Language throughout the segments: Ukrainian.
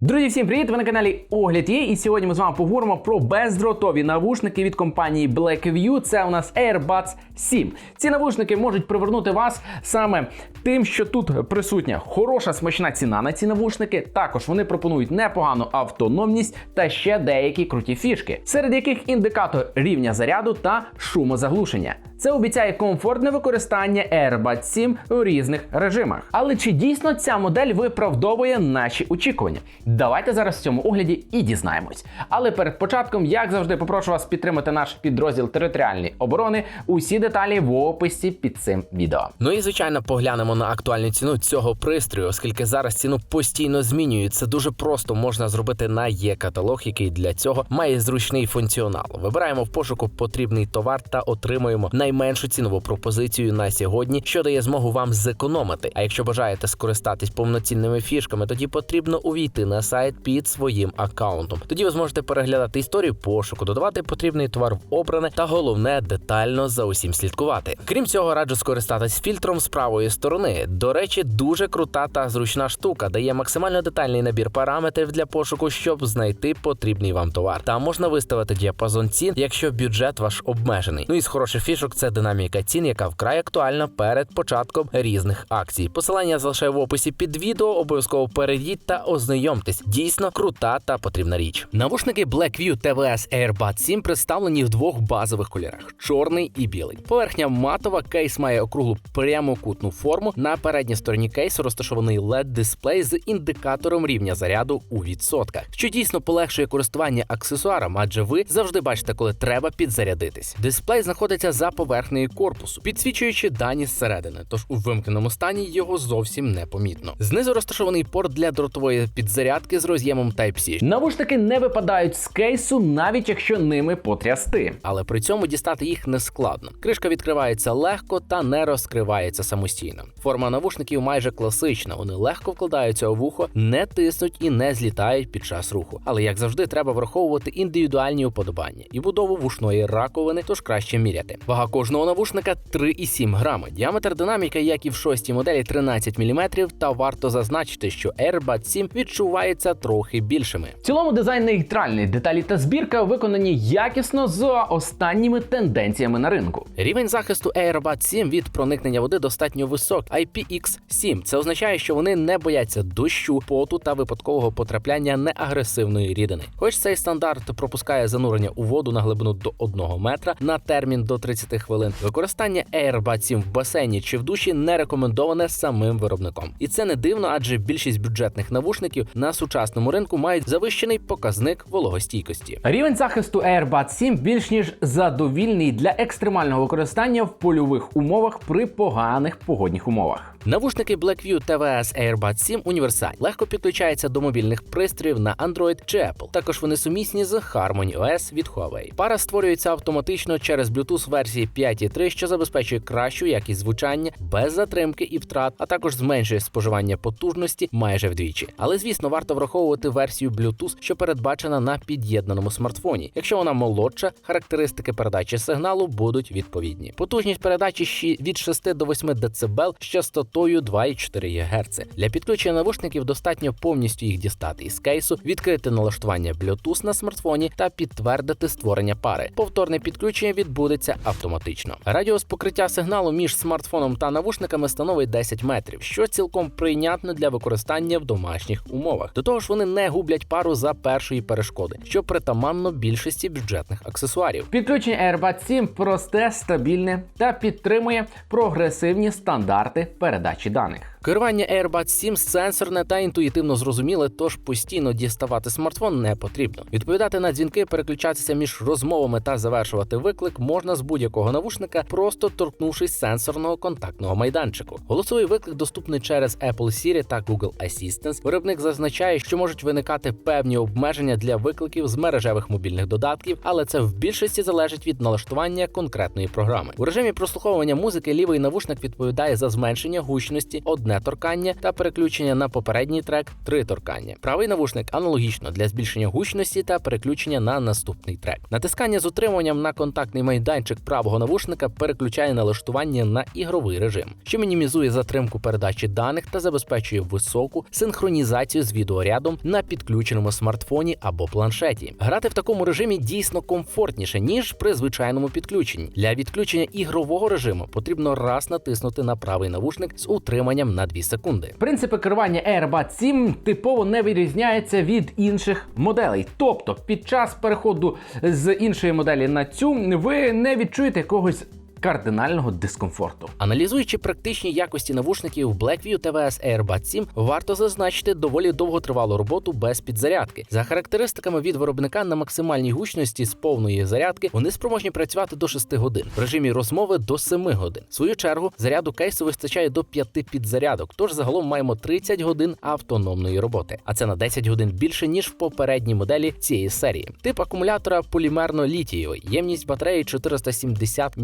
Друзі, всім привіт! Ви на каналі Огляд є. І сьогодні ми з вами поговоримо про бездротові навушники від компанії Blackview. Це у нас AirBuds 7. Ці навушники можуть привернути вас саме тим, що тут присутня хороша смачна ціна на ці навушники. Також вони пропонують непогану автономність та ще деякі круті фішки, серед яких індикатор рівня заряду та шумозаглушення. Це обіцяє комфортне використання AirBuds 7 у різних режимах. Але чи дійсно ця модель виправдовує наші очікування? Давайте зараз в цьому огляді і дізнаємось. Але перед початком, як завжди, попрошу вас підтримати наш підрозділ територіальної оборони. Усі деталі в описі під цим відео. Ну і звичайно поглянемо на актуальну ціну цього пристрою, оскільки зараз ціну постійно змінюють. Це дуже просто можна зробити на є-каталог, який для цього має зручний функціонал. Вибираємо в пошуку потрібний товар та отримуємо найменшу цінову пропозицію на сьогодні, що дає змогу вам зекономити. А якщо бажаєте скористатись повноцінними фішками, тоді потрібно увійти на сайт під своїм аккаунтом. Тоді ви зможете переглядати історію пошуку, додавати потрібний товар в обране та головне детально за усім слідкувати. Крім цього, раджу скористатись фільтром з правої сторони. До речі, дуже крута та зручна штука, дає максимально детальний набір параметрів для пошуку, щоб знайти потрібний вам товар. Там можна виставити діапазон цін, якщо бюджет ваш обмежений. Ну і з хороших фішок це динаміка цін, яка вкрай актуальна перед початком різних акцій. Посилання залишаю в описі під відео. Обов'язково перейдіть та ознайомтесь. Дійсно крута та потрібна річ. Навушники Blackview TVS AirBuds 7 представлені в двох базових кольорах: чорний і білий. Поверхня матова, кейс має округлу прямокутну форму. На передній стороні кейсу розташований led дисплей з індикатором рівня заряду у відсотках, що дійсно полегшує користування аксесуаром, адже ви завжди бачите, коли треба підзарядитись. Дисплей знаходиться за поверхнею корпусу, підсвічуючи дані зсередини, тож у вимкненому стані його зовсім не помітно. Знизу розташований порт для дротової підзарядки з роз'ємом Type-C, Навушники не випадають з кейсу, навіть якщо ними потрясти. але при цьому дістати їх не складно. Кришка відкривається легко та не розкривається самостійно. Форма навушників майже класична, вони легко вкладаються у вухо, не тиснуть і не злітають під час руху. Але як завжди, треба враховувати індивідуальні уподобання і будову вушної раковини, тож краще міряти. Вага кожного навушника 3,7 грами. Діаметр динаміка, як і в шостій моделі, 13 мм, та варто зазначити, що AirBuds 7 відчувається трохи більшими. В цілому дизайн нейтральний, деталі та збірка виконані якісно за останніми тенденціями на ринку. Рівень захисту AirBuds 7 від проникнення води достатньо висок IPX7. Це означає, що вони не бояться дощу, поту та випадкового потрапляння неагресивної рідини. Хоч цей стандарт пропускає занурення у воду на глибину до 1 метра на термін до 30 хвилин. Використання AirBuds 7 в басейні чи в душі не рекомендоване самим виробником. І це не дивно, адже більшість бюджетних навушників на сучасному ринку мають завищений показник вологостійкості. Рівень захисту AirBuds 7 більш ніж задовільний для екстремального використання в польових умовах при поганих погодних умовах. Навушники Blackview TVS AirBuds 7 універсальні, легко підключаються до мобільних пристроїв на Android чи Apple. Також вони сумісні з Harmony OS від Huawei. Пара створюється автоматично через Bluetooth версії 5.3, що забезпечує кращу якість звучання без затримки і втрат, а також зменшує споживання потужності майже вдвічі. Але звісно, варто враховувати версію Bluetooth, що передбачена на під'єднаному смартфоні. Якщо вона молодша, характеристики передачі сигналу будуть відповідні. Потужність передачі від 6 до 8 дБ з частотою 2,4 ГГц. Для підключення навушників достатньо повністю їх дістати із кейсу, відкрити налаштування Bluetooth на смартфоні та підтвердити створення пари. Повторне підключення відбудеться автоматично. Радіус покриття сигналу між смартфоном та навушниками становить 10 метрів, що цілком прийнятно для використання в домашніх умовах. До того ж, вони не гублять пару за першої перешкоди, що притаманно більшості бюджетних аксесуарів. Підключення AirBuds 7 просте, стабільне та підтримує прогресивні стандарти передачі даних. Керування AirBuds 7 сенсорне та інтуїтивно зрозуміле, тож постійно діставати смартфон не потрібно. Відповідати на дзвінки, переключатися між розмовами та завершувати виклик можна з будь-якого навушника, просто торкнувшись сенсорного контактного майданчику. Голосовий виклик доступний через Apple Siri та Google Assistant. Виробник зазначає, що можуть виникати певні обмеження для викликів з мережевих мобільних додатків, але це в більшості залежить від налаштування конкретної програми. У режимі прослуховування музики лівий навушник відповідає за зменшення гучності одне одне торкання та переключення на попередній трек три торкання. Правий навушник аналогічно для збільшення гучності та переключення на наступний трек. Натискання з утримуванням на контактний майданчик правого навушника переключає налаштування на ігровий режим, що мінімізує затримку передачі даних та забезпечує високу синхронізацію з відеорядом на підключеному смартфоні або планшеті. Грати в такому режимі дійсно комфортніше ніж при звичайному підключенні. Для відключення ігрового режиму потрібно раз натиснути на правий навушник з утриманням на 2 секунди. Принципи керування Airbus 7 типово не вирізняються від інших моделей. Тобто, під час переходу з іншої моделі на цю ви не відчуєте якогось кардинального дискомфорту. Аналізуючи практичні якості навушників Blackview TVS AirBuds 7, варто зазначити доволі довготривалу роботу без підзарядки. За характеристиками від виробника на максимальній гучності з повної зарядки вони спроможні працювати до 6 годин, в режимі розмови до 7 годин. В свою чергу заряду кейсу вистачає до 5 підзарядок, тож загалом маємо 30 годин автономної роботи. А це на 10 годин більше ніж в попередній моделі цієї серії. Тип акумулятора полімерно-літієвий, ємність батареї 470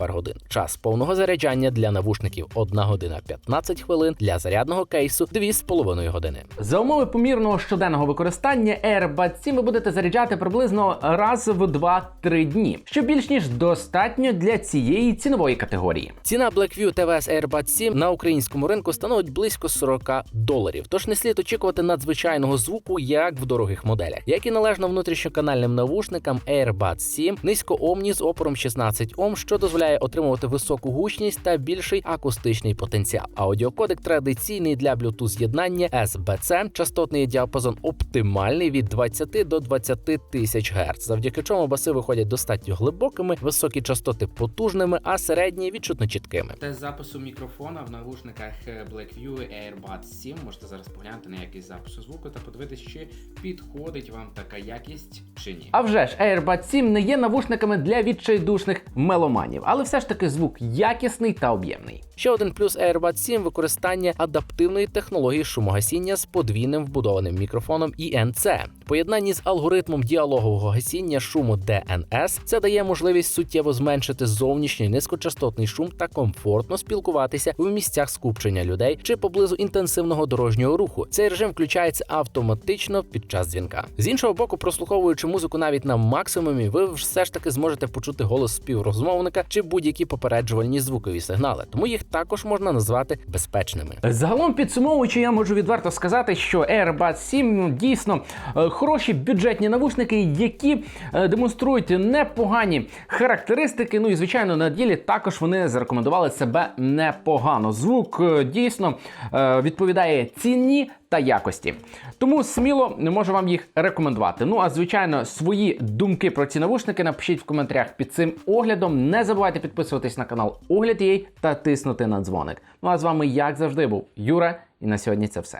мАч. Час повного заряджання для навушників 1 година 15 хвилин, для зарядного кейсу 2,5 години. За умови помірного щоденного використання AirBuds 7 ви будете заряджати приблизно раз в 2-3 дні, що більш ніж достатньо для цієї цінової категорії. Ціна Blackview TVS AirBuds 7 на українському ринку становить близько 40 доларів. Тож не слід очікувати надзвичайного звуку, як в дорогих моделях. Як і належно внутрішньоканальним навушникам AirBuds 7 низькоомні з опором 16 Ом, що дозволяє отримувати високу гучність та більший акустичний потенціал. Аудіокодек традиційний для Bluetooth з'єднання SBC, частотний діапазон оптимальний від 20 до 20 тисяч Гц, завдяки чому баси виходять достатньо глибокими, високі частоти потужними, а середні відчутно чіткими. Тест запису мікрофона в навушниках Blackview AirBuds 7. Можете зараз поглянути на якість запису звуку та подивитись, чи підходить вам така якість чи ні. А вже ж AirBuds 7 не є навушниками для відчайдушних меломанів, але все ж таки звук якісний та об'ємний. Ще один плюс AirBuds 7 – використання адаптивної технології шумогасіння з подвійним вбудованим мікрофоном INC. Поєднанні з алгоритмом діалогового гасіння шуму DNS це дає можливість суттєво зменшити зовнішній низькочастотний шум та комфортно спілкуватися в місцях скупчення людей чи поблизу інтенсивного дорожнього руху. Цей режим включається автоматично під час дзвінка. З іншого боку, прослуховуючи музику навіть на максимумі, ви все ж таки зможете почути голос співрозмовника чи будь-які попереджувальні звукові сигнали, тому їх також можна назвати безпечними. Загалом підсумовуючи, я можу відверто сказати, що AirBuds 7 дійсно е, хороші бюджетні навушники, які е, демонструють непогані характеристики. Ну і звичайно, на ділі також вони зарекомендували себе непогано. Звук е, дійсно е, відповідає ціні та якості. Тому сміло не можу вам їх рекомендувати. Ну а звичайно, свої думки про ці навушники напишіть в коментарях під цим оглядом. Не забувайте підписуватись на канал Огляд її та тиснути на дзвоник. Ну а з вами, як завжди, був Юра, і на сьогодні це все.